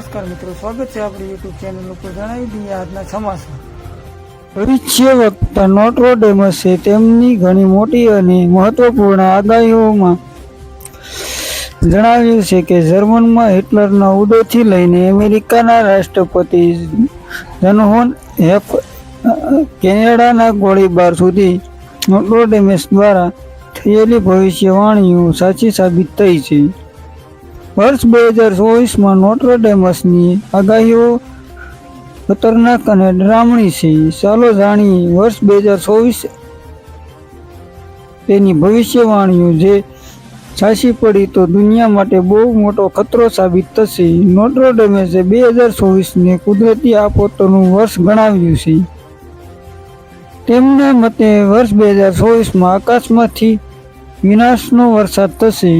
સ્વાગત છે આપણી યુટ્યુબ ચેનલ ઉપર. જણાવી દઈએ આજના સમાચાર. ભવિષ્ય વક્તા નોટ્રોડેમસે તેમની ઘણી મોટી અને મહત્વપૂર્ણ આગાહીઓમાં જણાવ્યું છે કે જર્મનમાં હિટલરના ઉદયથી લઈને અમેરિકાના રાષ્ટ્રપતિ જનહોન હેફ કેનેડાના ગોળીબાર સુધી નોટ્રોડેમસ દ્વારા થયેલી ભવિષ્યવાણીઓ સાચી સાબિત થઈ છે. વર્ષ બે હજાર ચોવીસમાં નોટ્રોડેમસની આગાહીઓ ખતરનાક અને ડરામણી છે. ચાલો જાણીએ વર્ષ બે હજાર ચોવીસ તેની ભવિષ્યવાણીઓ જે છાસી પડી તો દુનિયા માટે બહુ મોટો ખતરો સાબિત થશે. નોટ્રોડેમસે બે હજાર ચોવીસને કુદરતી આફતોનું વર્ષ ગણાવ્યું છે. તેમના મતે વર્ષ બે હજાર ચોવીસમાં આકાશમાંથી વિનાશનો વરસાદ થશે.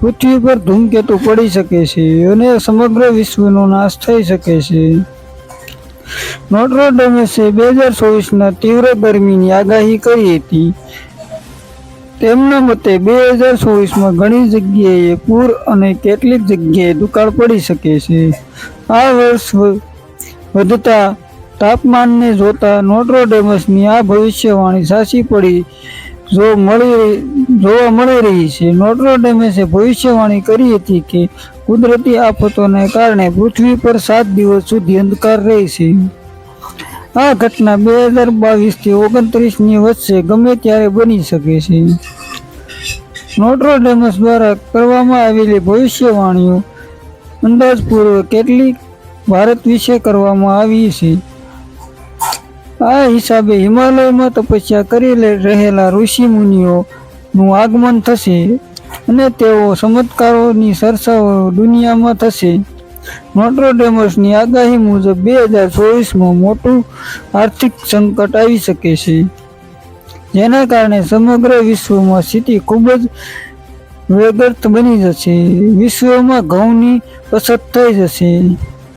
પૃથ્વી પર ધૂમકેતુ પડી શકે છે અને સમગ્ર વિશ્વનો નાશ થઈ શકે છે. નોટ્રોડેમસે બે હજાર ચોવીસના તીવ્ર ગરમીની આગાહી કરી હતી. તેમના મતે બે હજાર ચોવીસમાં ઘણી જગ્યાએ પૂર અને કેટલીક જગ્યાએ દુકાળ પડી શકે છે. આ વર્ષ વધતા તાપમાનને જોતા નોટ્રોડેમસની આ ભવિષ્યવાણી સાચી પડી જો મળી જોવા મળી રહી છે. નોટ્રોડેમસે ભવિષ્યવાણી કરી હતી કે કુદરતી આફતોને કારણે પૃથ્વી પર સાત દિવસ સુધી અંધકાર રહેશે. આ ઘટના બે હજાર બાવીસથી ઓગણત્રીસની વચ્ચે ગમે ત્યારે બની શકે છે. નોટ્રોડેમસ દ્વારા કરવામાં આવેલી ભવિષ્યવાણીઓ અંદાજપૂર્વક કેટલીક ભારત વિશે કરવામાં આવી છે. આ હિસાબે હિમાલયમાં તપસ્યા કરી રહેલા ઋષિ મુનિઓનું આગમન થશે અને તેઓ ચમત્કારોની ચર્ચાઓ દુનિયામાં થશે. નોટ્રોડેમસની આગાહી મુજબ બે હજાર ચોવીસમાં મોટું આર્થિક સંકટ આવી શકે છે. જેના કારણે સમગ્ર વિશ્વમાં સ્થિતિ ખૂબ જ વેગર્ત બની જશે. વિશ્વમાં ઘઉંની અછત થઈ જશે.